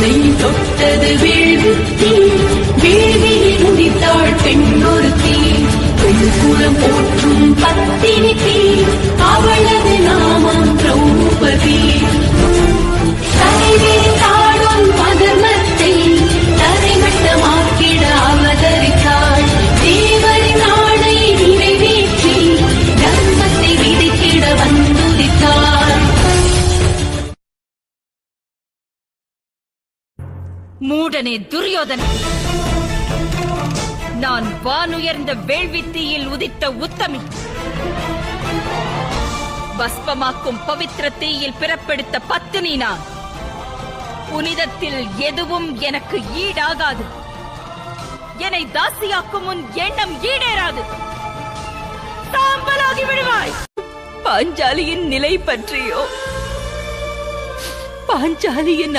மலை தொட்டது வீழ்த்தி வீழ்வியில் உதித்தாள் பெண்ணொருத்தி. பெண்குலம் போற்றும் பத்தினி மூடனே துரியோதன. நான் வானுயர்ந்த வேள்வித்தீயில் உதித்த உத்தமி. பஸ்பமாக்கும் பவித்திர தீயில் பிறப்பெடுத்த பத்தினி நான். புனிதத்தில் எதுவும் எனக்கு ஈடாகாது. என்னை தாசியாக்கும் உன் எண்ணம் ஈடேறாது. சாம்பலாகி விடுவாய். பாஞ்சாலியின் நிலை பற்றியோ? பாஞ்சாலியின்